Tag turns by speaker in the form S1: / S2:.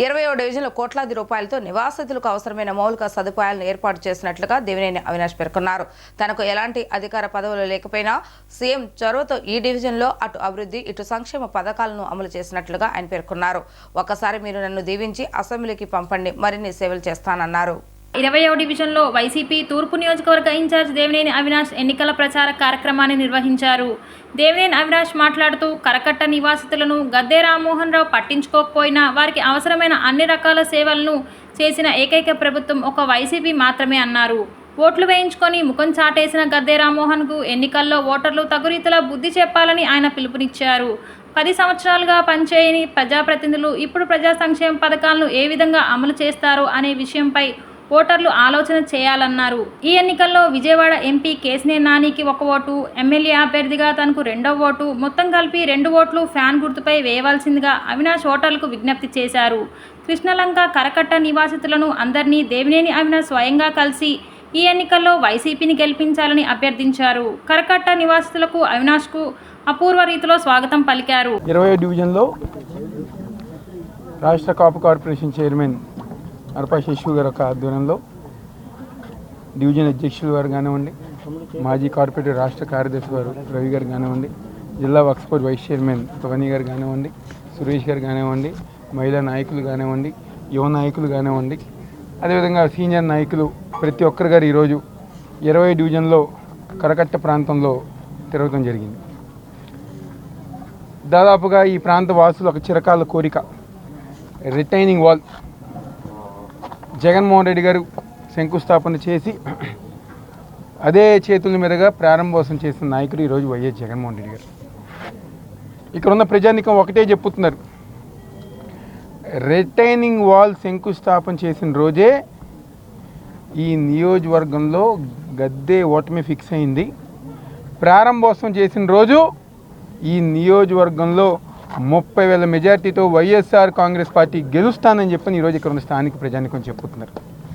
S1: ఇరవయో డివిజన్లో కోట్లాది రూపాయలతో నివాసితులకు అవసరమైన మౌలిక సదుపాయాలను ఏర్పాటు చేసినట్లుగా దేవినేని అవినాష్ పేర్కొన్నారు. తనకు ఎలాంటి అధికార పదవులు లేకపోయినా సీఎం చొరవతో ఈ డివిజన్లో అటు అభివృద్ధి ఇటు సంక్షేమ పథకాలను అమలు చేసినట్లుగా ఆయన పేర్కొన్నారు. ఒకసారి మీరు నన్ను దీవించి అసెంబ్లీకి పంపండి. మరిన్ని సేవలు చేస్తానన్నారు.
S2: ఇరవయో డివిజన్లో వైసీపీ తూర్పు నియోజకవర్గ ఇన్ఛార్జ్ దేవినేని అవినాష్ ఎన్నికల ప్రచార కార్యక్రమాన్ని నిర్వహించారు. దేవినేని అవినాష్ మాట్లాడుతూ కరకట్ట నివాసితులను గద్దే రామ్మోహన్ రావు పట్టించుకోకపోయినా వారికి అవసరమైన అన్ని రకాల సేవలను చేసిన ఏకైక ప్రభుత్వం ఒక వైసీపీ మాత్రమే అన్నారు. ఓట్లు వేయించుకొని ముఖం చాటేసిన గద్దే రామ్మోహన్కు ఎన్నికల్లో ఓటర్లు తగురీతలా బుద్ధి చెప్పాలని ఆయన పిలుపునిచ్చారు. పది సంవత్సరాలుగా పనిచేయని ప్రజాప్రతినిధులు ఇప్పుడు ప్రజా సంక్షేమ పథకాలను ఏ విధంగా అమలు చేస్తారో అనే విషయంపై ఓటర్లు ఆలోచన చేయాలన్నారు. ఈ ఎన్నికల్లో విజయవాడ ఎంపీ కేసినే నానికి ఒక ఓటు ఎమ్మెల్యే అభ్యర్థిగా తనకు రెండవ ఓటు మొత్తం కలిపి రెండు ఓట్లు ఫ్యాన్ గుర్తుపై వేయవలసిందిగా అవినాష్ ఓటర్లకు విజ్ఞప్తి చేశారు. కృష్ణలంక కరకట్ట నివాసితులను అందరినీ దేవినేని అవినాష్ స్వయంగా కలిసి ఈ ఎన్నికల్లో వైసీపీని గెలిపించాలని అభ్యర్థించారు. కరకట్ట నివాసితులకు అవినాష్కు అపూర్వ రీతిలో స్వాగతం పలికారు.
S3: ఇరవై డివిజన్లో రాష్ట్ర కాపు కార్పొరేషన్ చైర్మన్ అరపా శశివు గారి యొక్క ఆధ్వర్యంలో డివిజన్ అధ్యక్షులు గారు కానివ్వండి మాజీ కార్పొరేటర్ రాష్ట్ర కార్యదర్శి గారు రవి గారు కానివ్వండి జిల్లా Waqf board vice chairman Bhavani గారు కానివ్వండి సురేష్ గారు కానివ్వండి మహిళా నాయకులు కానివ్వండి యువ నాయకులు కానివ్వండి అదేవిధంగా సీనియర్ నాయకులు ప్రతి ఒక్కరు గారు ఈరోజు ఇరవై డివిజన్లో కరకట్ట ప్రాంతంలో తిరగడం జరిగింది. దాదాపుగా ఈ ప్రాంత వాసులు ఒక చిరకాల కోరిక రిటైనింగ్ వాల్ జగన్మోహన్ రెడ్డి గారు శంకుస్థాపన చేసి అదే చేతుల మీదుగా ప్రారంభోత్సవం చేసిన నాయకుడు ఈరోజు వైఎస్ జగన్మోహన్ రెడ్డి గారు. ఇక్కడ ఉన్న ప్రజానికం ఒకటే చెప్పుతున్నారు. రిటైనింగ్ వాల్ శంకుస్థాపన చేసిన రోజే ఈ నియోజకవర్గంలో గద్దె ఓటమి ఫిక్స్ అయింది. ప్రారంభోత్సవం చేసిన రోజు ఈ నియోజకవర్గంలో ముప్పై వేల మెజార్టీతో వైఎస్ఆర్ కాంగ్రెస్ పార్టీ గెలుస్తానని చెప్పని ఈరోజు ఇక్కడ ఉన్న స్థానిక ప్రజానికం చెప్పుతున్నారు